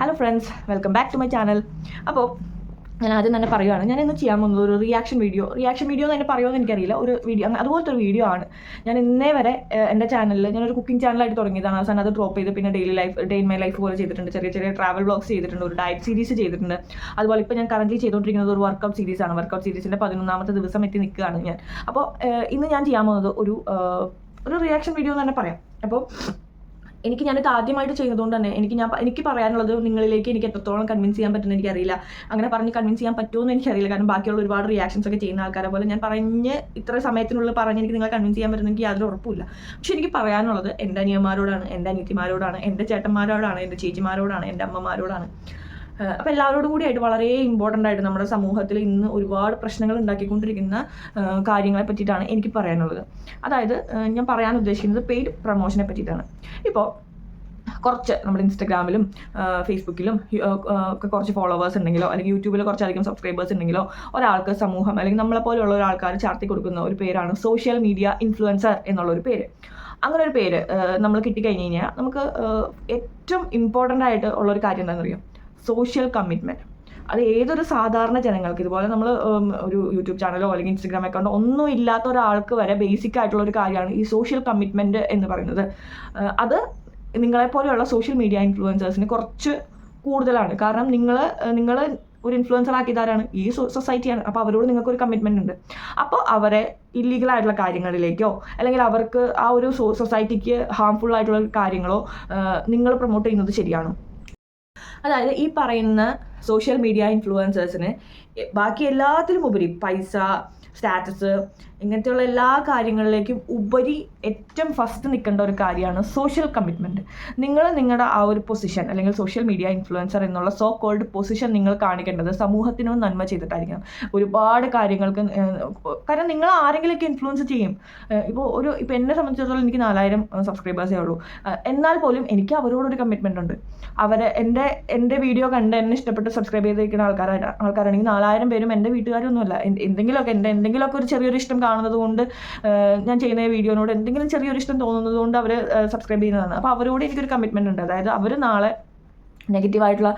Hello friends welcome back to my channel അപ്പോൾ ഞാൻ ആദ്യം തന്നെ പറയുകയാണ് ഞാൻ ഇന്ന് ചെയ്യാൻ പോകുന്നത് ഒരു റിയാക്ഷൻ വീഡിയോ റിയാക്ഷൻ വീഡിയോ എന്ന് തന്നെ പറയുമെന്ന് എനിക്കറിയില്ല. ഒരു വീഡിയോ അതുപോലത്തെ ഒരു വീഡിയോ ആണ്. ഞാൻ ഇന്നേ വരെ എന്റെ ചാനലിൽ ഞാനൊരു കുക്കിംഗ് ചാനലായിട്ട് തുടങ്ങിയതാണ്. അവസാനം അത് ഡ്രോപ്പ് ചെയ്ത് പിന്നെ daily life day in my life പോലെ ചെയ്തിട്ടുണ്ട്. ചെറിയ ചെറിയ ട്രാവൽ ബ്ലോഗ്സ് ചെയ്തിട്ടുണ്ട്. ഒരു ഡയറ്റ് സീരീസ് ചെയ്തിട്ടുണ്ട്. അതുപോലെ ഇപ്പോൾ ഞാൻ കറന്റ് ചെയ്തുകൊണ്ടിരിക്കുന്നത് ഒരു വർക്കൗട്ട് സീരീസ് ആണ്. വർക്കൗട്ട് സീരീസിന്റെ പതിനൊന്നാമത്തെ ദിവസം എത്തി നിൽക്കുകയാണ് ഞാൻ. അപ്പോൾ ഇന്ന് ഞാൻ ചെയ്യാൻ പോകുന്നത് ഒരു ഒരു റിയാക്ഷൻ വീഡിയോ എന്ന് തന്നെ പറയാം. അപ്പോൾ എനിക്ക് ഞാനിത് ആദ്യമായിട്ട് ചെയ്യുന്നതുകൊണ്ട് തന്നെ എനിക്ക് ഞാൻ എനിക്ക് പറയാനുള്ളത് നിങ്ങളിലേക്ക് എനിക്ക് എത്രത്തോളം കൺവിൻസ് ചെയ്യാൻ പറ്റുമെന്ന് എനിക്കറിയില്ല. അങ്ങനെ പറഞ്ഞ് കൺവിൻസ് ചെയ്യാൻ പറ്റുമോ എന്ന് എനിക്കറിയില്ല. കാരണം ബാക്കിയുള്ള ഒരുപാട് റിയാക്ഷൻസ് ഒക്കെ ചെയ്യുന്ന ആൾക്കാരെ പോലെ ഞാൻ പറഞ്ഞ് ഇത്ര സമയത്തിനുള്ളിൽ പറഞ്ഞ് എനിക്ക് നിങ്ങളെ കൺവിൻസ് ചെയ്യാൻ പറ്റുന്ന എനിക്ക് യാതൊരു ഉറപ്പില്ല പക്ഷെ എനിക്ക് പറയാനുള്ളത് എന്റെ അനിയന്മാരോടാണ് എന്റെ അനിയത്തിമാരോടാണ് എന്റെ ചേട്ടന്മാരോടാണ് എന്റെ ചേച്ചിമാരോടാണ് എന്റെ അമ്മമാരോടാണ്. അപ്പോൾ എല്ലാവരോടും കൂടിയായിട്ട് വളരെ ഇമ്പോർട്ടന്റ് ആയിട്ട് നമ്മുടെ സമൂഹത്തിൽ ഇന്ന് ഒരുപാട് പ്രശ്നങ്ങൾ ഉണ്ടാക്കിക്കൊണ്ടിരിക്കുന്ന കാര്യങ്ങളെ പറ്റിയിട്ടാണ് എനിക്ക് പറയാനുള്ളത്. അതായത് ഞാൻ പറയാൻ ഉദ്ദേശിക്കുന്നത് പെയ്ഡ് പ്രൊമോഷനെ പറ്റിയിട്ടാണ്. ഇപ്പോൾ കുറച്ച് നമ്മുടെ ഇൻസ്റ്റഗ്രാമിലും ഫേസ്ബുക്കിലും ഒക്കെ കുറച്ച് ഫോളോവേഴ്സ് ഉണ്ടെങ്കിലോ അല്ലെങ്കിൽ യൂട്യൂബിൽ കുറച്ചധികം സബ്സ്ക്രൈബേഴ്സ് ഉണ്ടെങ്കിലോ ഒരാൾക്ക് സമൂഹം അല്ലെങ്കിൽ നമ്മളെ പോലെയുള്ള ഒരാൾക്കാർ ചാർത്തി കൊടുക്കുന്ന ഒരു പേരാണ് സോഷ്യൽ മീഡിയ ഇൻഫ്ലുവൻസർ എന്നുള്ള ഒരു പേര്. അങ്ങനെ ഒരു പേര് നമ്മൾ കിട്ടിക്കഴിഞ്ഞ് കഴിഞ്ഞാൽ നമുക്ക് ഏറ്റവും ഇമ്പോർട്ടന്റ് ആയിട്ട് ഉള്ളൊരു കാര്യം എന്താണെന്ന് അറിയാം സോഷ്യൽ കമ്മിറ്റ്മെന്റ് അത് ഏതൊരു സാധാരണ ജനങ്ങൾക്ക് ഇതുപോലെ നമ്മൾ ഒരു യൂട്യൂബ് ചാനലോ അല്ലെങ്കിൽ ഇൻസ്റ്റഗ്രാം അക്കൗണ്ടോ ഒന്നും ഇല്ലാത്ത ഒരാൾക്ക് വരെ ബേസിക് ആയിട്ടുള്ള ഒരു കാര്യമാണ് ഈ സോഷ്യൽ കമ്മിറ്റ്മെന്റ് എന്ന് പറയുന്നത്. അത് നിങ്ങളെപ്പോലെയുള്ള സോഷ്യൽ മീഡിയ ഇൻഫ്ലുവൻസേഴ്സിന് കുറച്ച് കൂടുതലാണ്. കാരണം നിങ്ങൾ നിങ്ങൾ ഒരു ഇൻഫ്ലുവൻസർ ആക്കിയതാരാണ് ഈ സൊസൈറ്റിയാണ് അപ്പോൾ അവരോട് നിങ്ങൾക്ക് ഒരു കമ്മിറ്റ്മെന്റ് ഉണ്ട്. അപ്പോൾ അവരെ ഇല്ലീഗൽ ആയിട്ടുള്ള കാര്യങ്ങളിലേക്കോ അല്ലെങ്കിൽ അവർക്ക് ആ ഒരു സൊസൈറ്റിക്ക് ഹാംഫുൾ ആയിട്ടുള്ള കാര്യങ്ങളോ നിങ്ങൾ പ്രൊമോട്ട് ചെയ്യുന്നത് ശരിയാണോ? അതായത് ഈ പറയുന്ന സോഷ്യൽ മീഡിയ ഇൻഫ്ലുവൻസേഴ്സിന് ബാക്കി എല്ലാത്തിലും ഉപരി പൈസ സ്റ്റാറ്റസ് ഇങ്ങനത്തെയുള്ള എല്ലാ കാര്യങ്ങളിലേക്കും ഉപരി ഏറ്റവും ഫസ്റ്റ് നിൽക്കേണ്ട ഒരു കാര്യമാണ് സോഷ്യൽ കമ്മിറ്റ്മെന്റ് നിങ്ങൾ നിങ്ങളുടെ ആ ഒരു പൊസിഷൻ അല്ലെങ്കിൽ സോഷ്യൽ മീഡിയ ഇൻഫ്ലുവൻസർ എന്നുള്ള സോ കോൾഡ് പൊസിഷൻ നിങ്ങൾ കാണിക്കേണ്ടത് സമൂഹത്തിനും നന്മ ചെയ്തിട്ടായിരിക്കണം. ഒരുപാട് കാര്യങ്ങൾക്ക് കാരണം നിങ്ങൾ ആരെങ്കിലുമൊക്കെ ഇൻഫ്ലുവൻസ് ചെയ്യും. ഇപ്പോൾ ഒരു ഇപ്പോൾ എന്നെ സംബന്ധിച്ചിടത്തോളം എനിക്ക് നാലായിരം സബ്സ്ക്രൈബേഴ്സേ ഉള്ളൂ എന്നാൽ പോലും എനിക്ക് അവരോടൊരു കമ്മിറ്റ്മെന്റ് ഉണ്ട്. അവരെ എന്റെ എന്റെ വീഡിയോ കണ്ട് എന്നെ ഇഷ്ടപ്പെട്ട് സബ്സ്ക്രൈബ് ചെയ്തിരിക്കുന്ന ആൾക്കാരായിട്ട് ആൾക്കാരാണെങ്കിൽ നാലായിരം പേരും എന്റെ വീട്ടുകാരൊന്നുമല്ല. എന്ത് എന്തെങ്കിലുമൊക്കെ എന്റെ എന്തെങ്കിലുമൊക്കെ ഒരു ചെറിയൊരു ഇഷ്ടം കാണുന്നത് കൊണ്ട് ഞാൻ ചെയ്യുന്ന വീഡിയോനോട് എന്തെങ്കിലും ചെറിയൊരു ഇഷ്ടം തോന്നുന്നത് കൊണ്ട് അവർ സബ്സ്ക്രൈബ് ചെയ്യുന്നതാണ്. അപ്പോൾ അവരോട് എനിക്കൊരു കമ്മിറ്റ്മെന്റ് ഉണ്ട്. അതായത് അവർ നാളെ നെഗറ്റീവായിട്ടുള്ള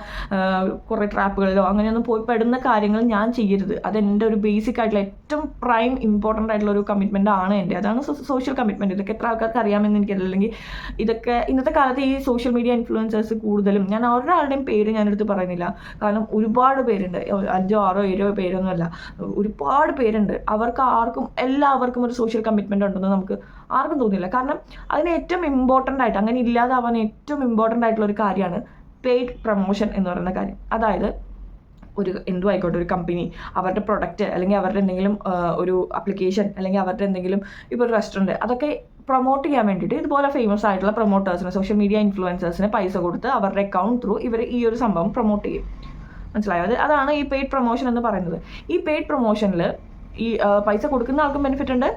കുറേ ട്രാപ്പുകളിലോ അങ്ങനെയൊന്നും പോയി പെടുന്ന കാര്യങ്ങൾ ഞാൻ ചെയ്യരുത്. അതെന്റെ ഒരു ബേസിക് ആയിട്ടുള്ള ഏറ്റവും പ്രൈം ഇമ്പോർട്ടന്റ് ആയിട്ടുള്ള ഒരു കമ്മിറ്റ്മെന്റ് ആണ് എന്റെ അതാണ് സോഷ്യൽ കമ്മിറ്റ്മെന്റ് ഇതൊക്കെ എത്ര ആൾക്കാർക്ക് അറിയാമെന്ന് എനിക്കറിയില്ല. അല്ലെങ്കിൽ ഇതൊക്കെ ഇന്നത്തെ കാലത്ത് ഈ സോഷ്യൽ മീഡിയ ഇൻഫ്ലുവൻസേഴ്സ് കൂടുതലും ഞാൻ ഒരാളുടെയും പേര് ഞാനെടുത്ത് പറയുന്നില്ല. കാരണം ഒരുപാട് പേരുണ്ട്. അഞ്ചോ ആറോ ഏഴോ പേരൊന്നുമല്ല. ഒരുപാട് പേരുണ്ട്. അവർക്ക് ആർക്കും എല്ലാവർക്കും ഒരു സോഷ്യൽ കമ്മിറ്റ്മെന്റ് ഉണ്ടെന്ന് നമുക്ക് ആർക്കും തോന്നില്ല. കാരണം അതിന് ഏറ്റവും ഇമ്പോർട്ടന്റ് ആയിട്ട് അങ്ങനെ ഇല്ലാതാവാൻ ഏറ്റവും ഇമ്പോർട്ടന്റ് ആയിട്ടുള്ള ഒരു കാര്യമാണ് പെയ്ഡ് പ്രൊമോഷൻ എന്ന് പറയുന്ന കാര്യം. അതായത് ഒരു എന്തു ആയിക്കോട്ടെ ഒരു കമ്പനി അവരുടെ പ്രൊഡക്റ്റ് അല്ലെങ്കിൽ അവരുടെ എന്തെങ്കിലും ഒരു അപ്ലിക്കേഷൻ അല്ലെങ്കിൽ അവരുടെ എന്തെങ്കിലും ഇപ്പോൾ ഒരു റെസ്റ്റോറന്റ് അതൊക്കെ പ്രൊമോട്ട് ചെയ്യാൻ വേണ്ടിയിട്ട് ഇതുപോലെ ഫേമസ് ആയിട്ടുള്ള പ്രൊമോട്ടേഴ്സിന് സോഷ്യൽ മീഡിയ ഇൻഫ്ലുവൻസേഴ്സിന് പൈസ കൊടുത്ത് അവരുടെ അക്കൗണ്ട് ത്രൂ ഇവർ ഈ ഒരു സംഭവം പ്രൊമോട്ട് ചെയ്യും. മനസ്സിലായോ? അത് അതാണ് ഈ പെയ്ഡ് പ്രൊമോഷൻ എന്ന് പറയുന്നത്. ഈ പെയ്ഡ് പ്രൊമോഷനിൽ ഈ പൈസ കൊടുക്കുന്ന ആൾക്കും ബെനിഫിറ്റ് ഉണ്ട്.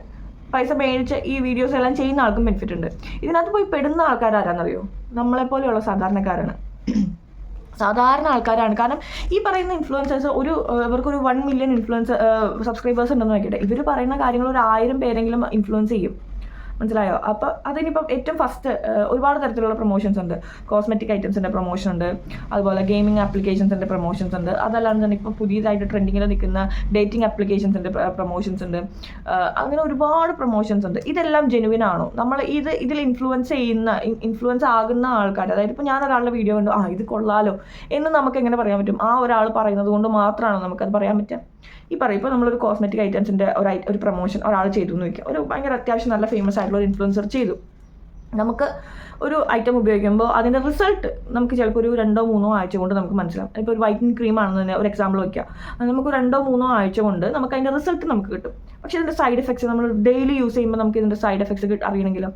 പൈസ മേടിച്ച് ഈ വീഡിയോസ് എല്ലാം ചെയ്യുന്ന ആൾക്കും ബെനിഫിറ്റ് ഉണ്ട്. ഇതിനകത്ത് പോയി പെടുന്ന ആൾക്കാരാരാന്നറിയോ? നമ്മളെപ്പോലെയുള്ള സാധാരണക്കാരാണ്. സാധാരണ ആൾക്കാരാണ്. കാരണം ഈ പറയുന്ന ഇൻഫ്ലുവൻസേഴ്സ് ഒരു ഇവർക്കൊരു വൺ മില്യൺ ഇൻഫ്ലുവൻസ് സബ്സ്ക്രൈബേഴ്സ് ഉണ്ടെന്ന് നോക്കിയിട്ട് ഇവർ പറയുന്ന കാര്യങ്ങൾ ഒരു ആയിരം പേരെങ്കിലും ഇൻഫ്ലുവൻസ് ചെയ്യും. മനസ്സിലായോ? അപ്പോൾ അതിനിപ്പം ഏറ്റവും ഫസ്റ്റ് ഒരുപാട് തരത്തിലുള്ള പ്രൊമോഷൻസ് ഉണ്ട്. കോസ്മെറ്റിക് ഐറ്റംസിന്റെ പ്രൊമോഷൻ ഉണ്ട്. അതുപോലെ ഗെയിമിംഗ് ആപ്ലിക്കേഷൻസിന്റെ പ്രൊമോഷൻസ് ഉണ്ട്. അതല്ലാണ്ട് തന്നെ ഇപ്പോൾ പുതിയതായിട്ട് ട്രെൻഡിങ്ങിൽ നിൽക്കുന്ന ഡേറ്റിംഗ് ആപ്ലിക്കേഷൻസിന്റെ പ്രൊമോഷൻസ് ഉണ്ട്. അങ്ങനെ ഒരുപാട് പ്രൊമോഷൻസ് ഉണ്ട്. ഇതെല്ലാം ജെനുവിൻ ആണോ? നമ്മൾ ഇത് ഇതിൽ ഇൻഫ്ലുവൻസ് ചെയ്യുന്ന ഇൻഫ്ലുവൻസ് ആകുന്ന ആൾക്കാർ അതായത് ഇപ്പോൾ ഞാൻ ഒരാളുടെ വീഡിയോ കണ്ടു ആ ഇത് കൊള്ളാലോ എന്ന് നമുക്ക് എങ്ങനെ പറയാൻ പറ്റും? ആ ഒരാൾ പറയുന്നത് കൊണ്ട് മാത്രമാണോ നമുക്കത് പറയാൻ പറ്റുക ഈ പറയും ഇപ്പോൾ നമ്മളൊരു കോസ്മെറ്റിക് ഐറ്റംസിന്റെ ഒരു ഒരു പ്രൊമോഷൻ ഒരാൾ ചെയ്തു എന്ന് വയ്ക്കുക ഒരു ഭയങ്കര അത്യാവശ്യം നല്ല ഫേമസ് ആയിട്ടുള്ള ഒരു ഇൻഫ്ലുവൻസർ ചെയ്തു. നമുക്ക് ഒരു ഐറ്റം ഉപയോഗിക്കുമ്പോൾ അതിന്റെ റിസൾട്ട് നമുക്ക് ചിലപ്പോൾ ഒരു രണ്ടോ മൂന്നോ ആഴ്ച കൊണ്ട് നമുക്ക് മനസ്സിലാവും. ഇപ്പോൾ ഒരു വൈറ്റനിങ് ക്രീം ആണെന്ന് തന്നെ ഒരു എക്സാമ്പിൾ വയ്ക്കുക നമുക്ക് രണ്ടോ മൂന്നോ ആഴ്ച കൊണ്ട് നമുക്ക് അതിന്റെ റിസൾട്ട് നമുക്ക് കിട്ടും. പക്ഷേ ഇതിന്റെ സൈഡ് എഫക്ട്സ് നമ്മൾ ഡെയിലി യൂസ് ചെയ്യുമ്പോൾ നമുക്ക് ഇതിന്റെ സൈഡ് എഫക്ട്സ് അറിയണമെങ്കിലോ?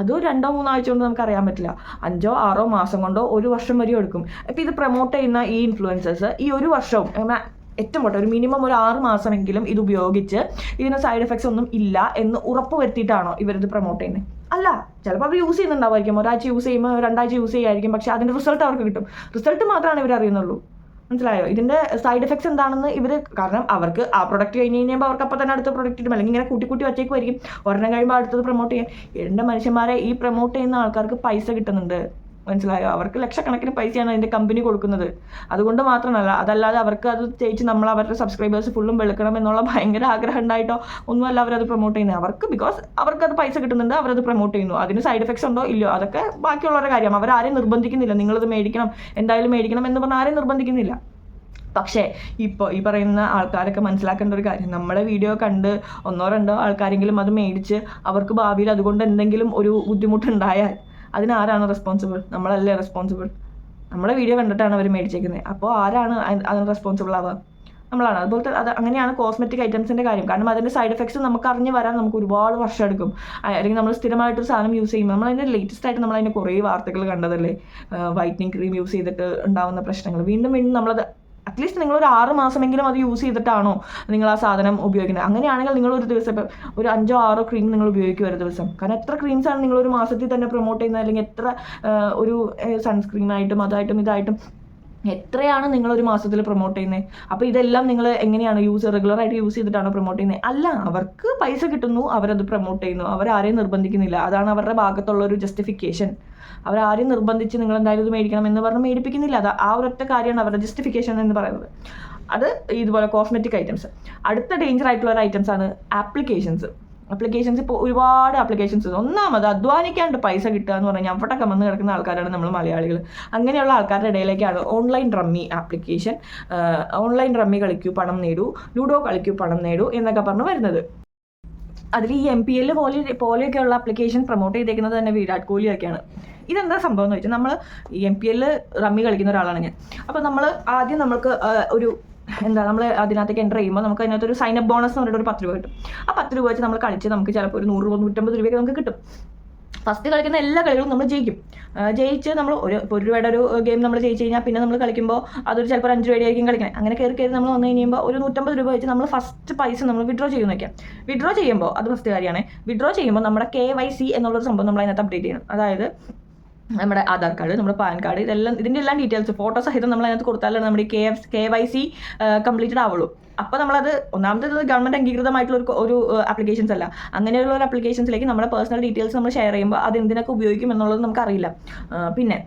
അതോ രണ്ടോ മൂന്നോ ആഴ്ച കൊണ്ട് നമുക്ക് അറിയാൻ പറ്റില്ല. അഞ്ചോ ആറോ മാസം കൊണ്ടോ ഒരു വർഷം വരെയോ എടുക്കും. ഇപ്പം ഇത് പ്രൊമോട്ട് ചെയ്യുന്ന ഈ ഇൻഫ്ലുവൻസേഴ്സ് ഈ ഒരു വർഷവും ഏറ്റവും പോട്ടെ ഒരു മിനിമം ഒരു ആറ് മാസമെങ്കിലും ഇത് ഉപയോഗിച്ച് ഇതിന് സൈഡ് എഫക്ട്സ് ഒന്നും ഇല്ല എന്ന് ഉറപ്പ് വരുത്തിയിട്ടാണോ ഇവരിത് പ്രൊമോട്ട് ചെയ്യുന്നത് അല്ല ചിലപ്പോൾ അവർ യൂസ് ചെയ്യുന്നുണ്ടാവുമായിരിക്കും ഒരാഴ്ച യൂസ് ചെയ്യുമ്പോൾ രണ്ടാഴ്ച യൂസ് ചെയ്യുമായിരിക്കും പക്ഷേ അതിന്റെ റിസൾട്ട് അവർക്ക് കിട്ടും. റിസൾട്ട് മാത്രമാണ് ഇവർ അറിയുന്നുള്ളൂ. മനസ്സിലായോ? ഇതിന്റെ സൈഡ് എഫക്ട്സ് എന്താണെന്ന് ഇവർ കാരണം അവർക്ക് ആ പ്രൊഡക്റ്റ് കഴിഞ്ഞ് കഴിയുമ്പോൾ അവർക്ക് അപ്പോൾ തന്നെ അടുത്ത പ്രൊഡക്റ്റ് ഇടും അല്ലെങ്കിൽ ഇങ്ങനെ കൂട്ടി കൂട്ടി വച്ചേക്കുമായിരിക്കും ഒരെണ്ണം കഴിയുമ്പോൾ അടുത്തത് പ്രൊമോട്ട് ചെയ്യാൻ. എന്റെ മനുഷ്യന്മാരെ ഈ പ്രൊമോട്ട് ചെയ്യുന്ന ആൾക്കാർക്ക് പൈസ കിട്ടുന്നുണ്ട്. മനസ്സിലായോ? അവർക്ക് ലക്ഷക്കണക്കിന് പൈസയാണ് അതിന്റെ കമ്പനി കൊടുക്കുന്നത്. അതുകൊണ്ട് മാത്രമല്ല അതല്ലാതെ അവർക്ക് അത് തേച്ച് നമ്മൾ അവരുടെ സബ്സ്ക്രൈബേഴ്സ് ഫുള്ളും വെളുക്കണം എന്നുള്ള ഭയങ്കര ആഗ്രഹം ഉണ്ടായിട്ടോ? ഒന്നുമല്ല അവരത് പ്രൊമോട്ട് ചെയ്യുന്നത് അവർക്ക് ബിക്കോസ് അവർക്കത് പൈസ കിട്ടുന്നുണ്ട് അവരത് പ്രൊമോട്ട് ചെയ്യുന്നു. അതിന് സൈഡ് എഫക്ട്സ് ഉണ്ടോ? ഇല്ലയോ. അതൊക്കെ ബാക്കിയുള്ളവരുടെ കാര്യം. അവരാരെയും നിർബന്ധിക്കുന്നില്ല. നിങ്ങളിത് മേടിക്കണം. എന്തായാലും മേടിക്കണം എന്ന് പറഞ്ഞാൽ ആരെയും നിർബന്ധിക്കുന്നില്ല. പക്ഷേ ഇപ്പോൾ ഈ പറയുന്ന ആൾക്കാരൊക്കെ മനസ്സിലാക്കേണ്ട ഒരു കാര്യം. നമ്മുടെ വീഡിയോ കണ്ട് ഒന്നോ രണ്ടോ ആൾക്കാരെങ്കിലും അത് മേടിച്ച് അവർക്ക് ഭാവിയിൽ അതുകൊണ്ട് എന്തെങ്കിലും ഒരു ബുദ്ധിമുട്ടുണ്ടായാൽ അതിനാരാണ് റെസ്പോൺസിബിൾ നമ്മളല്ലേ റെസ്പോൺസിബിൾ നമ്മളെ വീഡിയോ കണ്ടിട്ടാണ് അവർ മേടിച്ചേക്കുന്നത് അപ്പോൾ ആരാണ് അതിന് റെസ്പോൺസിബിൾ ആവുക? നമ്മളാണ്. അതുപോലത്തെ അത് അങ്ങനെയാണ് കോസ്മെറ്റിക് ഐറ്റംസിന്റെ കാര്യം. കാരണം അതിന്റെ സൈഡ് എഫക്ട്സ് നമുക്ക് അറിഞ്ഞ് വരാൻ നമുക്ക് ഒരുപാട് വർഷം എടുക്കും. അല്ലെങ്കിൽ നമ്മൾ സ്ഥിരമായിട്ട് ഒരു സാധനം യൂസ് ചെയ്യുമ്പോൾ നമ്മൾ അതിന്റെ ലേറ്റസ്റ്റ് ആയിട്ട് നമ്മൾ അതിന്റെ കുറേ വാർത്തകൾ കണ്ടതല്ലേ? വൈറ്റനിങ് ക്രീം യൂസ് ചെയ്തിട്ട് ഉണ്ടാകുന്ന പ്രശ്നങ്ങൾ. വീണ്ടും വീണ്ടും നമ്മളത് അറ്റ്ലീസ്റ്റ് നിങ്ങൾ ഒരു ആറ് മാസമെങ്കിലും അത് യൂസ് ചെയ്തിട്ടാണോ നിങ്ങൾ ആ സാധനം ഉപയോഗിക്കുന്നത്. അങ്ങനെയാണെങ്കിൽ നിങ്ങൾ ഒരു ദിവസം ഇപ്പം ഒരു അഞ്ചോ ആറോ ക്രീം നിങ്ങൾ ഉപയോഗിക്കും ഒരു ദിവസം. കാരണം എത്ര ക്രീംസാണ് നിങ്ങൾ ഒരു മാസത്തിൽ തന്നെ പ്രൊമോട്ട് ചെയ്യുന്നത്? അല്ലെങ്കിൽ എത്ര ഒരു സൺസ്ക്രീനായിട്ടും അതായിട്ടും ഇതായിട്ടും എത്രയാണ് നിങ്ങൾ ഒരു മാസത്തിൽ പ്രൊമോട്ട് ചെയ്യുന്നത് അപ്പോൾ ഇതെല്ലാം നിങ്ങൾ എങ്ങനെയാണ് യൂസ് റെഗുലർ ആയിട്ട് യൂസ് ചെയ്തിട്ടാണോ പ്രൊമോട്ട് ചെയ്യുന്നത് അല്ല അവർക്ക് പൈസ കിട്ടുന്നു അവരത് പ്രൊമോട്ട് ചെയ്യുന്നു. അവർ ആരെയും നിർബന്ധിക്കുന്നില്ല. അതാണ് അവരുടെ ഭാഗത്തുള്ള ഒരു ജസ്റ്റിഫിക്കേഷൻ ആരെയും നിർബന്ധിച്ച് നിങ്ങൾ എന്തായാലും ഇത് മേടിക്കണം എന്ന് പറഞ്ഞ് മേടിപ്പിക്കുന്നില്ല. അത് ആ ഒരൊറ്റ കാര്യമാണ് അവരുടെ ജസ്റ്റിഫിക്കേഷൻ എന്ന് പറയുന്നത്. അത് ഇതുപോലെ കോസ്മെറ്റിക് ഐറ്റംസ് അടുത്ത ഡേഞ്ചർ ആയിട്ടുള്ള ഒരു ഐറ്റംസ് ആണ് ആപ്ലിക്കേഷൻസ് ആപ്ലിക്കേഷൻസ് ഇപ്പോൾ ഒരുപാട് അപ്ലിക്കേഷൻസ് ഒന്നാമത് അധ്വാനിക്കാണ്ട് പൈസ കിട്ടുക എന്ന് പറഞ്ഞാൽ അവിടെ കമന്ന് കിടക്കുന്ന ആൾക്കാരാണ് നമ്മൾ മലയാളികൾ അങ്ങനെയുള്ള ആൾക്കാരുടെ ഇടയിലേക്കാണ് online rummy application online rummy കളിക്കൂ പണം നേടൂ ലൂഡോ കളിക്കൂ പണം നേടൂ എന്നൊക്കെ പറഞ്ഞ് വരുന്നത്. അതിൽ ഈ എം പി എൽ പോലെ പോലെയൊക്കെയുള്ള ആപ്ലിക്കേഷൻ പ്രൊമോട്ട് ചെയ്തേക്കുന്നത് തന്നെ വിരാട് കോഹ്ലിയൊക്കെയാണ് ഇതെന്താ സംഭവം എന്ന് വെച്ചാൽ നമ്മൾ എം പി എല്ലിൽ റമ്മി കളിക്കുന്ന ഒരാളാണ് ഞാൻ. അപ്പോൾ നമ്മൾ ആദ്യം നമ്മൾക്ക് ഒരു എന്താ നമ്മൾ അതിനകത്തേക്ക് എന്റർ ചെയ്യുമ്പോൾ നമുക്ക് അതിനകത്ത് ഒരു സൈൻ അപ്പ് ബോണസ് എന്ന് പറഞ്ഞിട്ട് ഒരു പത്ത് രൂപ കിട്ടും. ആ പത്ത് രൂപ വെച്ച് നമ്മൾ കളിച്ച് നമുക്ക് ചിലപ്പോൾ ഒരു നൂറ് രൂപ നൂറ്റമ്പത് രൂപയൊക്കെ നമുക്ക് കിട്ടും. ഫസ്റ്റ് കളിക്കുന്ന എല്ലാ കളികളും നമ്മൾ ജയിക്കും. ജയിച്ച് നമ്മൾ ഒരു ഇപ്പോൾ ഒരു രൂപയുടെ ഒരു ഗെയിം നമ്മൾ ജയിച്ച് കഴിഞ്ഞാൽ പിന്നെ നമ്മൾ കളിക്കുമ്പോൾ അതൊരു ചിലപ്പോൾ അഞ്ച് രൂപയുടെ ആയിരിക്കും കളിക്കുന്നത് അങ്ങനെ കയറി കയറി നമ്മൾ വന്നു കഴിയുമ്പോൾ ഒരു നൂറ്റമ്പത് രൂപ വെച്ച് നമ്മൾ ഫസ്റ്റ് പൈസ നമ്മൾ വിഡ്രോ ചെയ്യുന്ന വയ്ക്കാം വിഡ്രോ ചെയ്യുമ്പോൾ അത് ഫസ്റ്റ് കാര്യമാണ്. വിഡ്രോ ചെയ്യുമ്പോൾ നമ്മുടെ കെ വൈ സി എന്നുള്ളൊരു സംഭവം നമ്മൾ അതിനകത്ത് അപ്ഡേറ്റ് ചെയ്യണം. അതായത് നമ്മുടെ ആധാർ കാർഡ് നമ്മുടെ പാൻ കാർഡ് ഇതെല്ലാം ഇതിന്റെ എല്ലാം ഡീറ്റെയിൽസ് ഫോട്ടോ സഹിതം നമ്മൾ അതിനകത്ത് കൊടുത്താലാണ് നമ്മുടെ K F K Y C completed ആവുള്ളൂ. അപ്പോൾ നമ്മളത് ഒന്നാമത്തെ ഗവൺമെന്റ് അംഗീകൃതമായിട്ടുള്ള ഒരു ഒരു ആപ്ലിക്കേഷൻസ് അല്ല. അങ്ങനെയുള്ള ഒരു ആപ്ലിക്കേഷൻസിലേക്ക് നമ്മുടെ പേഴ്സണൽ ഡീറ്റെയിൽസ് നമ്മൾ ഷെയർ ചെയ്യുമ്പോൾ അത് എന്തിനൊക്കെ ഉപയോഗിക്കും എന്നുള്ളത് നമുക്കറിയില്ല പിന്നെ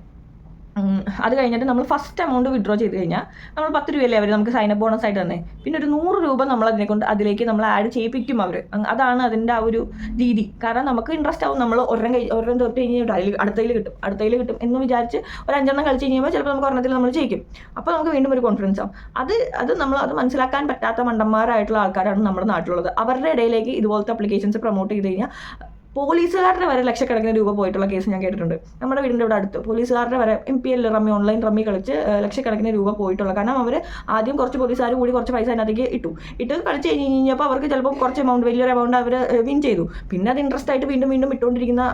അത് കഴിഞ്ഞിട്ട് നമ്മൾ ഫസ്റ്റ് എമൗണ്ട് വിഡ്രോ ചെയ്ത് കഴിഞ്ഞാൽ നമ്മൾ പത്ത് രൂപയല്ലേ അവർ നമുക്ക് സൈനപ്പ് ബോണസ് ആയിട്ട് തന്നെ. പിന്നെ ഒരു നൂറ് രൂപ നമ്മൾ അതിനെ കൊണ്ട് അതിലേക്ക് നമ്മൾ ആഡ് ചെയ്യിപ്പിക്കും അവർ അതാണ് അതിന്റെ ആ ഒരു രീതി. കാരണം നമുക്ക് ഇൻട്രസ്റ്റ് ആവും. നമ്മൾ ഒരെണ്ണം കഴി ഒരെണ്ണം തൊട്ട് കഴിഞ്ഞാൽ അടുത്തതിൽ കിട്ടും. അടുത്തതിൽ കിട്ടും എന്ന് വിചാരിച്ച് ഒരു അഞ്ചെണ്ണം കളിച്ച് കഴിയുമ്പോൾ ചിലപ്പോൾ നമുക്ക് ഒരെണ്ണത്തിൽ നമ്മൾ ജയിക്കും. അപ്പോൾ നമുക്ക് വീണ്ടും ഒരു കോൺഫിഡൻസ് ആവും. അത് അത് നമ്മൾ അത് മനസ്സിലാക്കാൻ പറ്റാത്ത മണ്ടന്മാരായിട്ടുള്ള ആൾക്കാരാണ് നമ്മുടെ നാട്ടിലുള്ളത്. അവരുടെ ഇടയിലേക്ക് ഇതുപോലത്തെ അപ്ലിക്കേഷൻസ് പ്രൊമോട്ട് ചെയ്ത് കഴിഞ്ഞാൽ പോലീസുകാരുടെ വരെ ലക്ഷക്കണക്കിന് രൂപ പോയിട്ടുള്ള കേസ് ഞാൻ കേട്ടിട്ടുണ്ട്. നമ്മുടെ വീടിന്റെ ഇവിടെ അടുത്ത് പോലീസുകാരുടെ വരെ M P L rummy online rummy കളിച്ച് ലക്ഷക്കണക്കിന് രൂപ പോയിട്ടുള്ള. കാരണം അവർ ആദ്യം കുറച്ച് പോലീസുകാർ കൂടി കുറച്ച് പൈസ അതിനകത്തേക്ക് ഇട്ടു. ഇട്ട് കളിച്ച് കഴിഞ്ഞ് കഴിഞ്ഞപ്പോൾ അവർക്ക് ചിലപ്പോൾ കുറച്ച് എമൗണ്ട് വലിയൊരു എമൗണ്ട് അവർ വിൻ ചെയ്തു. പിന്നെ അത് ഇൻട്രസ്റ്റ് ആയിട്ട് വീണ്ടും വീണ്ടും ഇട്ടുകൊണ്ടിരിക്കുന്ന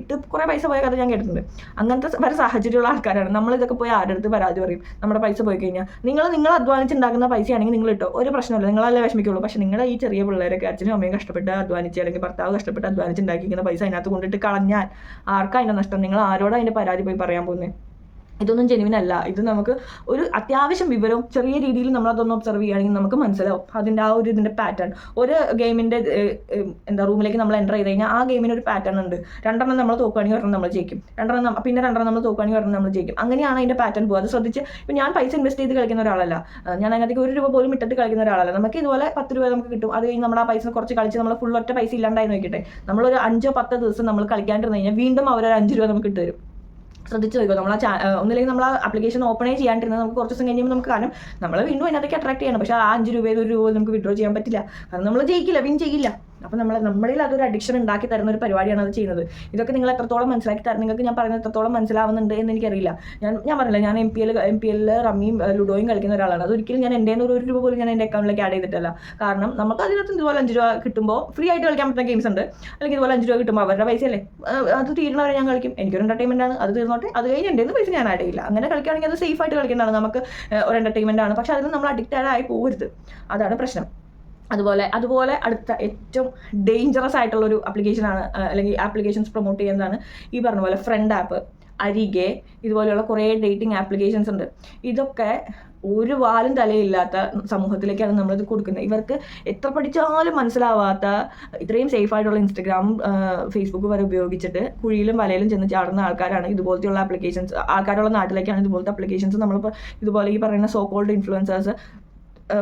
ഇട്ട് കുറേ പൈസ പോയ കഥ ഞാൻ കേട്ടിട്ടുണ്ട്. അങ്ങനത്തെ വരെ സാഹചര്യമുള്ള ആൾക്കാരാണ്. നമ്മളിതൊക്കെ പോയി ആരുടെ അടുത്ത് പരാതി പറയും? നമ്മുടെ പൈസ പോയി കഴിഞ്ഞാൽ നിങ്ങൾ നിങ്ങൾ അധ്വാനിച്ചുണ്ടാക്കുന്ന പൈസയാണെങ്കിൽ നിങ്ങൾ ഇട്ടോ. ഒരു പ്രശ്നമില്ല നിങ്ങളല്ലേ വിഷമിക്കുള്ളൂ. പക്ഷേ നിങ്ങളുടെ ഈ ചെറിയ പിള്ളേരൊക്കെ അച്ഛനും അമ്മയും കഷ്ടപ്പെട്ട് അധ്വാനിച്ച് അല്ലെങ്കിൽ ഭർത്താവ് കഷ്ടപ്പെട്ട് അധ്വാനിച്ച് ഉണ്ടാക്കിയിരിക്കുന്ന പൈസ അതിനകത്ത് കൊണ്ടിട്ട് കളഞ്ഞാൽ ആർക്കാ അതിന്റെ നഷ്ടം? നിങ്ങൾ ആരോടാ അതിന്റെ പരാതി പോയി പറയാൻ പോകുന്നത്? ഇതൊന്നും ജെനുവിൻ അല്ല. ഇത് നമുക്ക് ഒരു അത്യാവശ്യം വിവരവും ചെറിയ രീതിയിൽ നമ്മൾ നമ്മളതൊന്ന് ഒബ്സർവ് ചെയ്യുകയാണെങ്കിൽ നമുക്ക് മനസ്സിലാവും. അതിന്റെ ആ ഒരു ഇതിന്റെ പാറ്റേൺ ഒരു ഗെയിമിന്റെ എന്താ റൂമിലേക്ക് നമ്മൾ എന്റർ ചെയ്ത് കഴിഞ്ഞാൽ ആ ഗെയിമിന് ഒരു പാറ്റേൺ ഉണ്ട്. രണ്ടെണ്ണം നമ്മൾ തോക്കുകയാണെങ്കിൽ ഒരെണ്ണം നമ്മൾ ജയിക്കും. രണ്ടെണ്ണം പിന്നെ രണ്ടെണ്ണം നമ്മൾ തോക്കുകയാണെങ്കിൽ ഒരെണ്ണം നമ്മൾ ജയിക്കും. അങ്ങനെയാണ് അതിന്റെ പാറ്റേൺ പോകുക അത് ശ്രദ്ധിച്ച് ഇപ്പം ഞാൻ പൈസ ഇൻവെസ്റ്റ് ചെയ്ത് കളിക്കുന്ന ഒരാളല്ല. ഞാൻ അതിനകത്തേക്ക് ഒരു രൂപ പോലും ഇട്ടിട്ട് കളിക്കുന്ന ഒരാളല്ല. നമുക്ക് ഇതുപോലെ പത്ത് രൂപ നമുക്ക് കിട്ടും. അത് കഴിഞ്ഞ് നമ്മൾ ആ പൈസ കുറച്ച് കളിച്ച് നമ്മൾ ഫുൾ ഒറ്റ പൈസ ഇല്ലാണ്ടായി നോക്കിയിട്ട് നമ്മളൊരു അഞ്ചോ പത്തോ ദിവസം നമ്മൾ കളിക്കാണ്ടിരുന്ന് കഴിഞ്ഞാൽ വീണ്ടും അവരൊരു അഞ്ച് രൂപ നമുക്ക് ഇട്ട് തരും. ശ്രദ്ധിച്ചു നോക്കുക നമ്മൾ ആ ഒന്നില്ലെങ്കിൽ നമ്മൾ ആപ്ലിക്കേഷൻ ഓപ്പണേ ചെയ്യാണ്ടിരുന്നത് നമുക്ക് കുറച്ച് ദിവസം കഴിയുമ്പോൾ നമുക്ക് കാരണം നമ്മൾ വീണ്ടും അതിനകത്തേക്ക് അട്രാക്ട് ചെയ്യണം. പക്ഷേ ആ അഞ്ച് രൂപയിൽ ഒരു രൂപ നമുക്ക് വിഡ്രോ ചെയ്യാൻ പറ്റില്ല. കാരണം നമ്മൾ ജയിക്കില്ല വിൻ ചെയ്യില്ല. അപ്പോൾ നമ്മൾ നമ്മളിൽ അതൊരു അഡിക്ഷൻ ഉണ്ടാക്കി തരുന്ന ഒരു പരിപാടിയാണ് അത് ചെയ്യുന്നത്. ഇതൊക്കെ നിങ്ങൾ എത്രത്തോളം മനസ്സിലാക്കി തരാം നിങ്ങൾക്ക് ഞാൻ പറയുന്നത് എത്രത്തോളം മനസ്സിലാവുന്നുണ്ട് എന്ന് എനിക്കറിയില്ല. ഞാൻ ഞാൻ പറഞ്ഞില്ല ഞാൻ M P L M P എല്ലിൽ റമ്മിയും ലുഡോയും കളിക്കുന്ന ഒരാളാണ്. അതൊരിക്കലും ഞാൻ എന്റെ ഒരു രൂപ പോലും ഞാൻ എന്റെ അക്കൗണ്ടിലേക്ക് ആഡ് ചെയ്തിട്ടില്ല. കാരണം നമുക്ക് അതിനകത്ത് ഇതുപോലെ അഞ്ച് രൂപ കിട്ടുമ്പോൾ ഫ്രീ ആയിട്ട് കളിക്കാൻ പറ്റുന്ന ഗെയിംസ് ഉണ്ട്. അല്ലെങ്കിൽ ഇതുപോലെ അഞ്ച് രൂപ കിട്ടുമ്പോൾ അവരുടെ പൈസയല്ലേ അത് തീരുന്നവരെ ഞാൻ കളിക്കും. എനിക്കൊരു എന്റർടൈൻമെന്റ് ആണ്. അത് തീർന്നോട്ടെ. അത് കഴിഞ്ഞ് എന്റെ പൈസ ഞാൻ ആഡ് ചെയ്യില്ല. അങ്ങനെ കളിക്കുകയാണെങ്കിൽ അത് സേഫ് ആയിട്ട് കളിക്കുന്നതാണ് നമുക്ക് ഒരു എന്റർടൈൻമെന്റ് ആണ്. പക്ഷെ അതിൽ നമ്മൾ അഡിക്റ്റഡ് ആയി പോകരുത് അതാണ് പ്രശ്നം. അതുപോലെ അതുപോലെ അടുത്ത ഏറ്റവും ഡേഞ്ചറസ് ആയിട്ടുള്ള ഒരു ആപ്ലിക്കേഷനാണ് അല്ലെങ്കിൽ ആപ്ലിക്കേഷൻസ് പ്രൊമോട്ട് ചെയ്യുന്നതാണ് ഈ പറഞ്ഞ പോലെ ഫ്രണ്ട് ആപ്പ് അരികെ ഇതുപോലെയുള്ള കുറേ ഡേറ്റിംഗ് ആപ്ലിക്കേഷൻസ് ഉണ്ട്. ഇതൊക്കെ ഒരു വാലും തലയില്ലാത്ത സമൂഹത്തിലേക്കാണ് നമ്മളിത് കൊടുക്കുന്നത്. ഇവർക്ക് എത്ര പഠിച്ചാലും മനസ്സിലാവാത്ത ഇത്രയും സേഫ് ആയിട്ടുള്ള ഇൻസ്റ്റഗ്രാം ഫേസ്ബുക്ക് വരെ ഉപയോഗിച്ചിട്ട് കുഴിയിലും വലയിലും ചെന്ന് ചാടുന്ന ആൾക്കാരാണ് ഇതുപോലത്തെയുള്ള ആപ്ലിക്കേഷൻസ് ആൾക്കാരുള്ള നാട്ടിലേക്കാണ് ഇതുപോലത്തെ ആപ്ലിക്കേഷൻസ് നമ്മളിപ്പോൾ ഇതുപോലെ ഈ പറയുന്ന സോ കോൾഡ് ഇൻഫ്ലുവൻസേഴ്സ്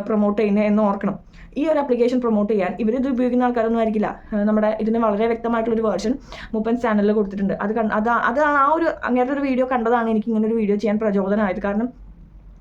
പ്രൊമോട്ട് ചെയ്യുന്നത് എന്ന് ഓർക്കണം. ഈ ഒരു അപ്ലിക്കേഷൻ പ്രൊമോട്ട് ചെയ്യാൻ ഇവരിത് ഉപയോഗിക്കുന്ന ആൾക്കാരൊന്നും ആയിരിക്കില്ല നമ്മുടെ ഇതിന് വളരെ വ്യക്തമായിട്ടുള്ള ഒരു വേർഷൻ മുപ്പൻ ചാനലിൽ കൊടുത്തിട്ടുണ്ട്. അത് അത് അത് ആ ഒരു അങ്ങനത്തെ ഒരു വീഡിയോ കണ്ടതാണ് എനിക്ക് ഇങ്ങനെ ഒരു വീഡിയോ ചെയ്യാൻ പ്രചോദനമായത്. കാരണം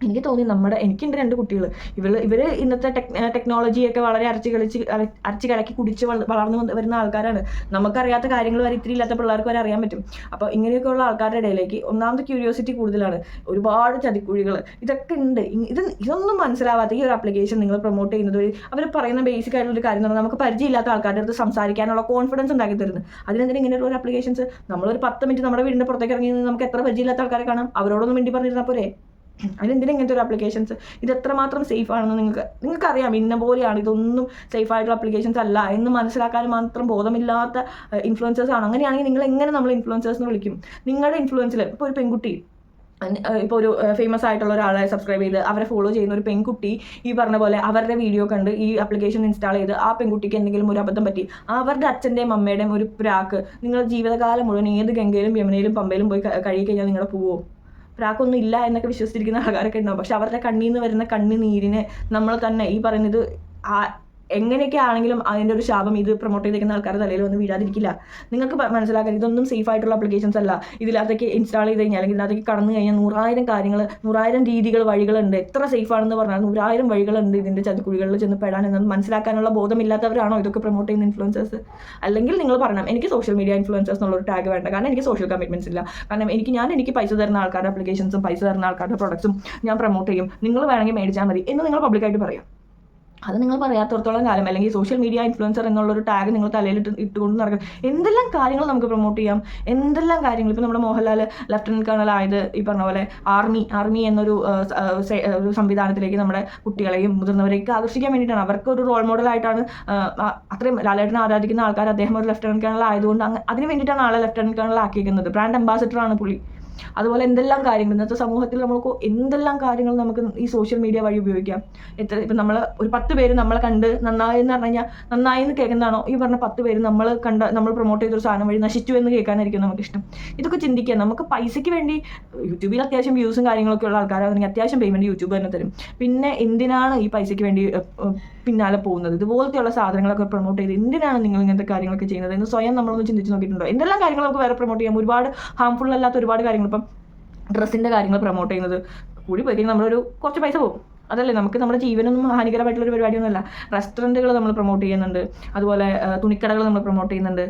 എനിക്ക് തോന്നി നമ്മുടെ എനിക്കുണ്ട് രണ്ട് കുട്ടികൾ ഇവർ ഇവർ ഇന്നത്തെ ടെക് ടെക്നോളജിയൊക്കെ വളരെ അരച്ച് കളിച്ച് അര- അരച്ച് കലക്കി കുടിച്ച് വള- വളർന്നു വരുന്ന ആൾക്കാരാണ്. നമുക്കറിയാത്ത കാര്യങ്ങൾ വരെ ഇത്തിരി ഇല്ലാത്ത പിള്ളേർക്ക് വരെ അറിയാൻ പറ്റും. അപ്പോൾ ഇങ്ങനെയൊക്കെയുള്ള ആൾക്കാരുടെ ഇടയിലേക്ക് ഒന്നാമത് ക്യൂരിയോസിറ്റി കൂടുതലാണ്. ഒരുപാട് ചതിക്കുഴികൾ ഇതൊക്കെ ഉണ്ട്. ഇത് ഇതൊന്നും മനസ്സിലാവാത്ത ഈ ഒരു ആപ്ലിക്കേഷൻ നിങ്ങൾ പ്രൊമോട്ട് ചെയ്യുന്നത് വഴി അവർ പറയുന്ന ബേസിക് ആയിട്ടുള്ള ഒരു കാര്യം എന്ന് പറഞ്ഞാൽ നമുക്ക് പരിചയമില്ലാത്ത ആൾക്കാരുടെ അടുത്ത് സംസാരിക്കാനുള്ള കോൺഫിഡൻസ് ഉണ്ടാക്കി തരുന്നു അതിനെതിരെ ഇങ്ങനെയുള്ള ഒരു ആപ്ലിക്കേഷൻസ് നമ്മളൊരു പത്ത് മിനിറ്റ് നമ്മുടെ വീടിന്റെ പുറത്തേക്ക് ഇറങ്ങി നമുക്ക് എത്ര പരിചയമില്ലാത്ത ആൾക്കാരെ കാണാം? അവരോടൊന്നും വേണ്ടി പറഞ്ഞിരുന്നാൽ പോരെ? അതിനെന്തിനാ ഇങ്ങനത്തെ ഒരു ആപ്ലിക്കേഷൻസ് ഇത് എത്രമാത്രം സേഫ് ആണെന്ന് നിങ്ങൾക്ക് നിങ്ങൾക്ക് അറിയാം ഇന്ന പോലെയാണ്. ഇതൊന്നും സേഫ് ആയിട്ടുള്ള ആപ്ലിക്കേഷൻസ് അല്ല. എന്ന് മനസ്സിലാക്കാൻ മാത്രം ബോധമില്ലാത്ത ഇൻഫ്ലുവൻസേഴ്സ് ആണ്. അങ്ങനെയാണെങ്കിൽ നിങ്ങൾ എങ്ങനെ നമ്മൾ ഇൻഫ്ലുവൻസേഴ്സ് എന്ന് വിളിക്കും? നിങ്ങളുടെ ഇൻഫ്ലുവൻസിൽ ഇപ്പോൾ ഒരു പെൺകുട്ടി ഇപ്പോൾ ഒരു ഫേമസ് ആയിട്ടുള്ള ഒരാളെ സബ്സ്ക്രൈബ് ചെയ്ത് അവരെ ഫോളോ ചെയ്യുന്ന ഒരു പെൺകുട്ടി ഈ പറഞ്ഞ പോലെ അവരുടെ വീഡിയോ കണ്ട് ഈ ആപ്ലിക്കേഷൻ ഇൻസ്റ്റാൾ ചെയ്ത് ആ പെൺകുട്ടിക്ക് എന്തെങ്കിലും ഒരു അബദ്ധം പറ്റി അവരുടെ അച്ഛന്റെയും അമ്മയുടെയും ഒരു പ്രാക്ക് നിങ്ങൾ ജീവിതകാലം മുഴുവൻ ഏത് ഗംഗയിലും യമുനയിലും പമ്പയിലും പോയി ക- കഴുകി കഴിഞ്ഞാൽ നിങ്ങളുടെ പോവോ? പ്രാക്കൊന്നും ഇല്ല എന്നൊക്കെ വിശ്വസിച്ചിരിക്കുന്ന ആൾക്കാരൊക്കെ ഉണ്ടാവും. പക്ഷെ അവരുടെ കണ്ണിൽ നിന്ന് വരുന്ന കണ്ണുനീരിന് നമ്മൾ തന്നെ ഈ പറയുന്നത് ആ എങ്ങനെയൊക്കെ ആണെങ്കിലും അതിന്റെ ഒരു ശാപം ഇത് പ്രൊമോട്ട് ചെയ്തേക്കുന്ന ആൾക്കാരുടെ തലയിൽ വന്ന് വീഴാതിരിക്കില്ല. നിങ്ങൾക്ക് മനസ്സിലാക്കാൻ ഇതൊന്നും സേഫ് ആയിട്ടുള്ള അപ്ലിക്കേഷൻസ് അല്ല. ഇതിനകത്തേക്ക് ഇൻസ്റ്റാൾ ചെയ്ത് കഴിഞ്ഞാൽ അല്ലെങ്കിൽ ഇതിനകത്തേക്ക് കടന്നു കഴിഞ്ഞാൽ നൂറായിരം കാര്യങ്ങൾ നൂറായിരം രീതികൾ വഴികളുണ്ട്. എത്ര സേഫ് ആണെന്ന് പറഞ്ഞാൽ നൂറായിരം വഴികളുണ്ട് ഇതിന്റെ ചതിക്കുഴികളിൽ ചെന്ന് പെടാൻ എന്നത് മനസ്സിലാക്കാനുള്ള ബോധമില്ലാത്തവരാണോ ഇതൊക്കെ പ്രൊമോട്ട് ചെയ്യുന്ന ഇൻഫ്ലുവൻസേഴ്സ് അല്ലെങ്കിൽ നിങ്ങൾ പറയണം എനിക്ക് സോഷ്യൽ മീഡിയ ഇൻഫ്ലുവൻസേഴ്സ് എന്നുള്ളൊരു ടാഗ് വേണ്ട. കാരണം എനിക്ക് സോഷ്യൽ കമ്മിറ്റ്മെന്റ്സ് ഇല്ല. കാരണം എനിക്ക് ഞാൻ എനിക്ക് പൈസ തരുന്ന ആൾക്കാരുടെ അപ്ലിക്കേഷൻസും പൈസ തരുന്ന ആൾക്കാരുടെ പ്രൊഡക്ട്സും ഞാൻ പ്രൊമോട്ട് ചെയ്യും. നിങ്ങൾ വേണമെങ്കിൽ മേടിച്ചാൽ മതി എന്ന് നിങ്ങൾ പബ്ലിക്കായിട്ട് പറയാം. അത് നിങ്ങൾ പറയാത്തടത്തോളം കാലം അല്ലെങ്കിൽ സോഷ്യൽ മീഡിയ ഇൻഫ്ലുവൻസർ എന്നുള്ളൊരു ടാഗ് നിങ്ങൾ തലയിൽ ഇട്ട് ഇട്ടുകൊണ്ട് നടക്കുക എന്തെല്ലാം കാര്യങ്ങൾ നമുക്ക് പ്രൊമോട്ട് ചെയ്യാം? എന്തെല്ലാം കാര്യങ്ങൾ? ഇപ്പോൾ നമ്മുടെ മോഹൻലാൽ ലഫ്റ്റനന്റ് കേണൽ ആയത് ഈ പറഞ്ഞ പോലെ ആർമി ആർമി എന്നൊരു ഒരു സംവിധാനത്തിലേക്ക് നമ്മുടെ കുട്ടികളെയും മുതിർന്നവരെയൊക്കെ ആകർഷിക്കാൻ വേണ്ടിയിട്ടാണ്. അവർക്ക് ഒരു റോൾ മോഡലായിട്ടാണ് അത്രയും ലാലേട്ടനെ ആരാധിക്കുന്ന ആൾക്കാർ അദ്ദേഹം ഒരു ലഫ്റ്റനന്റ് കേണൽ ആയതുകൊണ്ട് അതിന് വേണ്ടിയിട്ടാണ് ആളെ ലഫ്റ്റനന്റ് കേണൽ ആക്കിയിരിക്കുന്നത് ബ്രാൻഡ് അംബാസിഡർ ആണ് പുള്ളി. അതുപോലെ എന്തെല്ലാം കാര്യങ്ങൾ ഇന്നത്തെ സമൂഹത്തിൽ നമുക്ക് എന്തെല്ലാം കാര്യങ്ങൾ നമുക്ക് ഈ സോഷ്യൽ മീഡിയ വഴി ഉപയോഗിക്കാം? എത്ര ഇപ്പം നമ്മൾ ഒരു പത്ത് പേര് നമ്മളെ കണ്ട് നന്നായി എന്ന് പറഞ്ഞു കഴിഞ്ഞാൽ നന്നായി എന്ന് കേൾക്കുന്നതാണോ? ഈ പറഞ്ഞ പത്ത് പേര് നമ്മൾ കണ്ട നമ്മൾ പ്രൊമോട്ട് ചെയ്തൊരു സാധനം വഴി നശിച്ചു എന്ന് കേൾക്കാനായിരിക്കും നമുക്ക് ഇഷ്ടം ഇതൊക്കെ ചിന്തിക്കുക. നമുക്ക് പൈസയ്ക്ക് വേണ്ടി യൂട്യൂബിൽ അത്യാവശ്യം വ്യൂസും കാര്യങ്ങളൊക്കെ ഉള്ള ആൾക്കാരാണെങ്കിൽ അത്യാവശ്യം പേയ്മെന്റ് യൂട്യൂബ് തന്നെ തരും. പിന്നെ എന്തിനാണ് ഈ പൈസയ്ക്ക് വേണ്ടി പിന്നാലെ പോകുന്നത്. ഇതുപോലത്തെയുള്ള സാധനങ്ങളൊക്കെ പ്രൊമോട്ട് ചെയ്ത് എന്തിനാണ് നിങ്ങൾ ഇങ്ങനത്തെ കാര്യങ്ങളൊക്കെ ചെയ്യുന്നത് എന്ന് സ്വയം നമ്മളൊന്ന് ചിന്തിച്ച് നോക്കിയിട്ടുണ്ടോ? എന്തെല്ലാം കാര്യങ്ങൾ നമുക്ക് വേറെ പ്രൊമോട്ട് ചെയ്യാം? ഒരുപാട് ഹാംഫുൾ അല്ലാത്ത ഒരുപാട് കാര്യങ്ങൾ. ഇപ്പം ഡ്രസ്സിന്റെ കാര്യങ്ങൾ പ്രൊമോട്ട് ചെയ്യുന്നത്. കൂടി പോയി കഴിഞ്ഞാൽ നമ്മളൊരു കുറച്ച് പൈസ പോകും. അതല്ലേ? നമുക്ക് നമ്മുടെ ജീവനൊന്നും ഹാനികരമായിട്ടുള്ള ഒരു പരിപാടിയൊന്നുമല്ല. റെസ്റ്റോറന്റുകൾ നമ്മൾ പ്രൊമോട്ട് ചെയ്യുന്നുണ്ട്. അതുപോലെ തുണിക്കടകൾ നമ്മൾ പ്രൊമോട്ട് ചെയ്യുന്നുണ്ട്.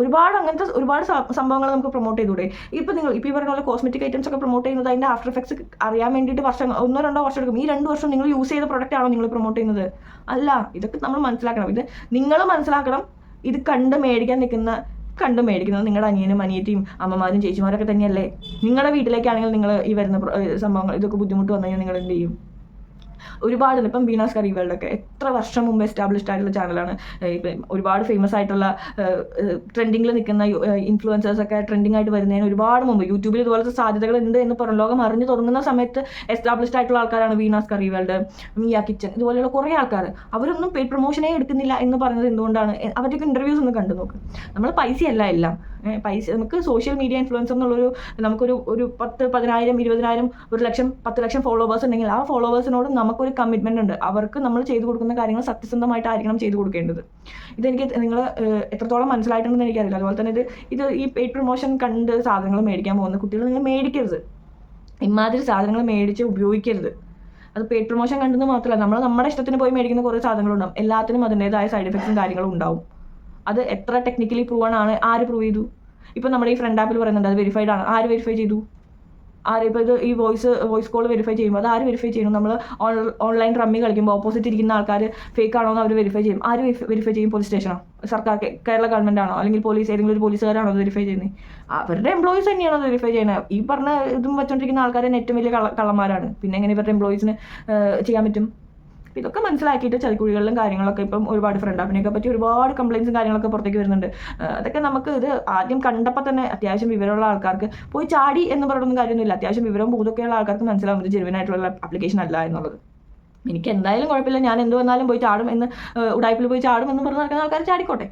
ഒരുപാട് അങ്ങനത്തെ ഒരുപാട് സംഭവങ്ങൾ നമുക്ക് പ്രൊമോട്ട് ചെയ്തൂടെ ഇപ്പം നിങ്ങൾ ഇപ്പോൾ ഈ പറഞ്ഞ പോലെ കോസ്മെറ്റിക് ഐറ്റംസ് ഒക്കെ പ്രൊമോട്ട് ചെയ്യുന്നത് അതിന്റെ ആഫ്റ്റർ എഫക്ട്സ് അറിയാൻ വേണ്ടിയിട്ട് വർഷം ഒന്നോ രണ്ടോ വർഷം എടുക്കും. ഈ രണ്ട് വർഷം നിങ്ങൾ യൂസ് ചെയ്ത പ്രൊഡക്റ്റ് ആണോ നിങ്ങൾ പ്രൊമോട്ട് ചെയ്യുന്നത്? അല്ല ഇതൊക്കെ നമ്മൾ മനസ്സിലാക്കണം. ഇത് നിങ്ങൾ മനസ്സിലാക്കണം ഇത് കണ്ട് മേടിക്കാൻ നിൽക്കുന്ന കണ്ട് മേടിക്കുന്നത് നിങ്ങളുടെ അനിയനും അനിയത്തിയും അമ്മമാരും ചേച്ചിമാരൊക്കെ തന്നെയല്ലേ? നിങ്ങളുടെ വീട്ടിലേക്കാണെങ്കിൽ നിങ്ങൾ ഈ വരുന്ന സംഭവങ്ങൾ ഇതൊക്കെ ബുദ്ധിമുട്ട് വന്നു കഴിഞ്ഞാൽ നിങ്ങൾ എന്ത് ചെയ്യും? ഒരുപാട്. ഇപ്പം വീണാസ് കറി വേൾഡ് ഒക്കെ എത്ര വർഷം മുമ്പ് എസ്റ്റാബ്ലിഷ്ഡ് ആയിട്ടുള്ള ചാനലാണ് ഒരുപാട് ഫേമസ് ആയിട്ടുള്ള ട്രെൻഡിങ്ങിൽ നിൽക്കുന്ന ഇൻഫ്ലുവൻസേഴ്സ് ഒക്കെ ട്രെൻഡിങ് ആയിട്ട് വരുന്നതിന് ഒരുപാട് മുമ്പ് യൂട്യൂബിൽ ഇതുപോലത്തെ സാധ്യതകൾ ഉണ്ട് എന്ന് പുറം ലോകം അറിഞ്ഞു തുടങ്ങുന്ന സമയത്ത് എസ്റ്റാബ്ലിഷ്ഡ് ആയിട്ടുള്ള ആൾക്കാരാണ് Veena's curry world Mia kitchen ഇതുപോലെയുള്ള കുറേ ആൾക്കാർ അവരൊന്നും പെയ്ഡ് പ്രൊമോഷനേ എടുക്കുന്നില്ല എന്ന് പറഞ്ഞത് എന്തുകൊണ്ടാണ്? അവരുടെയൊക്കെ ഇന്റർവ്യൂസ് ഒന്ന് കണ്ടു നോക്ക്. നമ്മൾ പൈസയല്ല എല്ലാം. പൈസ നമുക്ക് സോഷ്യൽ മീഡിയ ഇൻഫ്ലുവൻസർ എന്നുള്ളൊരു നമുക്കൊരു ഒരു പത്ത് പതിനായിരം ഇരുപതിനായിരം ഒരു ലക്ഷം പത്ത് ലക്ഷം ഫോളോവേഴ്സ് ഉണ്ടെങ്കിൽ ആ ഫോളോവേഴ്സിനോട് നമുക്കൊരു കമ്മിറ്റ്മെന്റ് ഉണ്ട്. അവർക്ക് നമ്മൾ ചെയ്തു കൊടുക്കുന്ന കാര്യങ്ങൾ സത്യസന്ധമായിട്ടായിരിക്കണം ചെയ്തു കൊടുക്കേണ്ടത്. ഇതെനിക്ക് നിങ്ങൾ എത്രത്തോളം മനസ്സിലായിട്ടുണ്ടെന്ന് എനിക്കറിയില്ല. അതുപോലെ തന്നെ ഇത് ഇത് ഈ പെയ്ഡ് പ്രൊമോഷൻ കണ്ട് സാധനങ്ങൾ മേടിക്കാൻ പോകുന്ന കുട്ടികൾ നിങ്ങൾ മേടിക്കരുത്. ഇമാതിരി സാധനങ്ങൾ മേടിച്ച് ഉപയോഗിക്കരുത്. അത് പെയ്ഡ് പ്രൊമോഷൻ കണ്ടെന്ന് മാത്രമല്ല നമ്മൾ നമ്മുടെ ഇഷ്ടത്തിന് പോയി മേടിക്കുന്ന കുറേ സാധനങ്ങളുണ്ടാവും. എല്ലാത്തിനും അതിന്റെതായ സൈഡ് എഫക്ട്സും കാര്യങ്ങളും ഉണ്ടാവും. അത് എത്ര ടെക്നിക്കലി പ്രൂവൺ ആണ് ആര് പ്രൂവ് ചെയ്തു? ഇപ്പം നമ്മുടെ ഈ ഫ്രണ്ട് ആപ്പിൽ പറയുന്നുണ്ട് അത് വെരിഫൈഡ് ആണ്. ആര് വെരിഫൈ ചെയ്തു? ആര് ഇത് ഈ വോയിസ് വോയിസ് കോൾ വെരിഫൈ ചെയ്യുമ്പോൾ അത് ആര് വെരിഫൈ ചെയ്യണം നമ്മൾ ഓൺലൈൻ റമ്മി കളിക്കുമ്പോൾ ഓപ്പോസിറ്റ് ഇരിക്കുന്ന ആൾക്കാർ ഫേക്ക് ആണോ എന്ന് അവർ വെരിഫൈ ചെയ്യും. ആര് വെരിഫൈ ചെയ്യും? പോലീസ് സ്റ്റേഷനോ സർക്കാർ കേരള ഗവൺമെന്റ് ആണോ? അല്ലെങ്കിൽ പോലീസ് ഏതെങ്കിലും ഒരു പോലീസുകാരാണോ വെരിഫൈ ചെയ്യുന്നത് അവരുടെ എംപ്ലോയീസ് തന്നെയാണ് വെരിഫൈ ചെയ്യുന്നത് ഈ പറഞ്ഞ ഇതും വെച്ചോണ്ടിരിക്കുന്ന ആൾക്കാർ ഏറ്റവും വലിയ കള്ള കള്ളന്മാരാണ്. പിന്നെ എങ്ങനെ ഇവരുടെ എംപ്ലോയീസിന് ചെയ്യാൻ പറ്റും? ഇതൊക്കെ മനസ്സിലാക്കിയിട്ട് ചതിക്കുഴികളിലും കാര്യങ്ങളൊക്കെ ഇപ്പം ഒരുപാട് ഫ്രണ്ട് ആപ്പിനെയൊക്കെ പറ്റി ഒരുപാട് കംപ്ലയിൻസും കാര്യങ്ങളൊക്കെ പുറത്തേക്ക് വരുന്നുണ്ട്. അതൊക്കെ നമുക്ക് ഇത് ആദ്യം കണ്ടപ്പോൾ തന്നെ അത്യാവശ്യം വിവരമുള്ള ആൾക്കാർക്ക് പോയി ചാടി എന്ന് പറയുന്ന കാര്യമൊന്നുമില്ല. അത്യാവശ്യം വിവരം ബോധമൊക്കെയുള്ള ആൾക്കാർക്ക് മനസ്സിലാവും ഇത് ആയിട്ടുള്ള ആപ്ലിക്കേഷൻ അല്ല എന്നുള്ളത്. എനിക്ക് എന്തായാലും കുഴപ്പമില്ല. ഞാൻ എന്ത് വന്നാലും പോയി ചാടും എന്ന് ഉടായ്പിൽ പോയി ചാടും എന്ന് പറഞ്ഞ് നടക്കുന്ന ആൾക്കാർ ചാടിക്കോട്ടെ.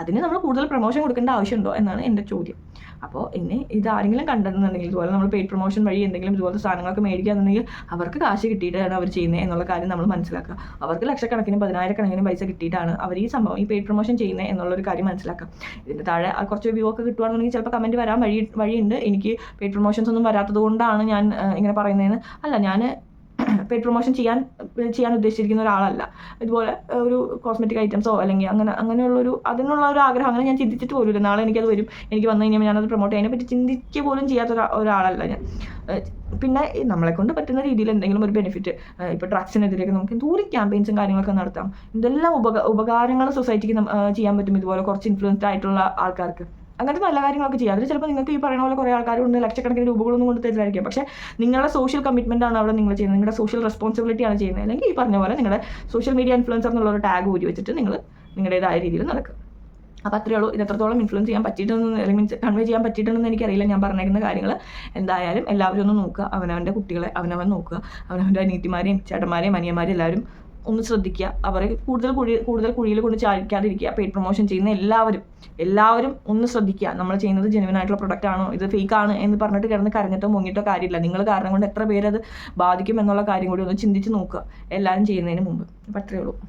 അതിന് നമ്മൾ കൂടുതൽ പ്രൊമോഷൻ കൊടുക്കേണ്ട ആവശ്യമുണ്ടോ എന്നാണ് എന്റെ ചോദ്യം. അപ്പോൾ എന്നെ ഇത് ആരെങ്കിലും കണ്ടെന്നുണ്ടെങ്കിൽ ഇതുപോലെ നമ്മൾ പെയ്ഡ് പ്രൊമോഷൻ വഴി എന്തെങ്കിലും ഇതുപോലത്തെ സാധനങ്ങളൊക്കെ മേടിക്കുകയാണെന്നുണ്ടെങ്കിൽ അവർക്ക് കാശ് കിട്ടിയിട്ടാണ് അവർ ചെയ്യുന്നത് എന്നുള്ള കാര്യം നമ്മൾ മനസ്സിലാക്കുക. അവർക്ക് ലക്ഷക്കണക്കിന് പതിനായിരക്കണക്കിന് പൈസ കിട്ടിയിട്ടാണ് അവർ ഈ സംഭവം ഈ പെയ്ഡ് പ്രൊമോഷൻ ചെയ്യുന്നത് എന്നുള്ളൊരു കാര്യം മനസ്സിലാക്കുക. ഇതിന്റെ താഴെ കുറച്ച് വ്യൂ ഒക്കെ കിട്ടുവാണെന്നുണ്ടെങ്കിൽ ചിലപ്പോൾ കമന്റ് വരാൻ വഴി വഴിയുണ്ട്. എനിക്ക് പെയ്ഡ് പ്രൊമോഷൻസ് ഒന്നും വരാത്തത് കൊണ്ടാണ് ഞാൻ ഇങ്ങനെ പറയുന്നതെന്ന്. അല്ല ഞാൻ പെയ്ഡ് പ്രൊമോഷൻ ചെയ്യാൻ ചെയ്യാൻ ഉദ്ദേശിച്ചിരിക്കുന്ന ഒരാളല്ല. ഇതുപോലെ ഒരു കോസ്മെറ്റിക് ഐറ്റംസോ അല്ലെങ്കിൽ അങ്ങനെ അങ്ങനെയുള്ളൊരു അതിനുള്ള ഒരു ആഗ്രഹം അങ്ങനെ ഞാൻ ചിന്തിച്ചിട്ട് പോലും നാളെ എനിക്കത് വരും. എനിക്ക് വന്നു കഴിഞ്ഞാൽ ഞാനത് പ്രൊമോട്ട് ചെയ്യാനെ പറ്റി. ചിന്തിക്കുക പോലും ചെയ്യാത്ത ഒരാളല്ല ഞാൻ. പിന്നെ നമ്മളെ കൊണ്ട് പറ്റുന്ന രീതിയിൽ എന്തെങ്കിലും ഒരു ബെനിഫിറ്റ് ഇപ്പോൾ ഡ്രഗ്സിനെതിരെയൊക്കെ നമുക്ക് എന്തോരം ക്യാമ്പയിൻസും കാര്യങ്ങളൊക്കെ നടത്താം. ഉപക ഉപകാരങ്ങൾ സൊസൈറ്റിക്ക് ചെയ്യാൻ പറ്റും ഇതുപോലെ കുറച്ച് ഇൻഫ്ലുവൻസ്ഡ് ആയിട്ടുള്ള ആൾക്കാർക്ക്. അങ്ങനത്തെ നല്ല കാര്യങ്ങളൊക്കെ ചെയ്യാം. അതിൽ ചിലപ്പോൾ നിങ്ങൾക്ക് ഈ പറയുന്ന പോലെ കുറേ ആൾക്കാരുണ്ട് ലക്ഷക്കണക്കിന് രൂപകളൊന്നും കൊണ്ട് തരുന്നതായിരിക്കും. പക്ഷേ നിങ്ങളുടെ സോഷ്യൽ കമ്മിറ്റ്മെന്റ് ആണ് അവിടെ നിങ്ങൾ ചെയ്യുന്നത്. നിങ്ങളുടെ സോഷ്യൽ റെസ്പോൺസിബിലിറ്റി ആണ് ചെയ്യുന്നത്. അല്ലെങ്കിൽ ഈ പറഞ്ഞ പോലെ നിങ്ങളുടെ സോഷ്യൽ മീഡിയ ഇൻഫ്ലുവൻസർ എന്നുള്ള ഒരു ടാഗ് ഊരി വെച്ചിട്ട് നിങ്ങൾ നിങ്ങളുടേതായ രീതിയിൽ നടക്കും അപ്പോൾ അത്രയേ ഉള്ളൂ. ഇത് എത്രത്തോളം ഇൻഫ്ലുവൻസ് ചെയ്യാൻ പറ്റിയിട്ടൊന്നും അല്ലെങ്കിൽ മീൻസ് കൺവേ ചെയ്യാൻ പറ്റിയിട്ടുണ്ടെന്ന് എനിക്കറിയില്ല. ഞാൻ പറഞ്ഞേക്കുന്ന കാര്യങ്ങൾ എന്തായാലും എല്ലാവരും ഒന്ന് നോക്കുക. അവനവന്റെ കുട്ടികളെ അവനവൻ നോക്കുക. അവനവന്റെ അനീത്തിമാരെയും ചേട്ടന്മാരെയും അനിയന്മാരെയും എല്ലാവരും ഒന്ന് ശ്രദ്ധിക്കുക. അവർ കൂടുതൽ കുഴി കൂടുതൽ കുഴിയിൽ കൊണ്ട് ചാടിക്കാതിരിക്കുക പെയ്ഡ് പ്രൊമോഷൻ ചെയ്യുന്ന എല്ലാവരും എല്ലാവരും ഒന്ന് ശ്രദ്ധിക്കുക. നമ്മൾ ചെയ്യുന്നത് ജെനുവൻ ആയിട്ടുള്ള പ്രൊഡക്റ്റ് ആണോ? ഇത് ഫേക്ക് ആണ് എന്ന് പറഞ്ഞിട്ട് കിടന്ന് കരഞ്ഞിട്ടോ മുങ്ങിട്ടോ കാര്യമില്ല. നിങ്ങൾ കാരണം കൊണ്ട് എത്ര പേരത് ബാധിക്കും എന്നുള്ള കാര്യം കൂടി ഒന്ന് ചിന്തിച്ച് നോക്കുക. എല്ലാവരും ചെയ്യുന്നതിന് മുമ്പ്. അപ്പം അത്രയേ ഉള്ളൂ.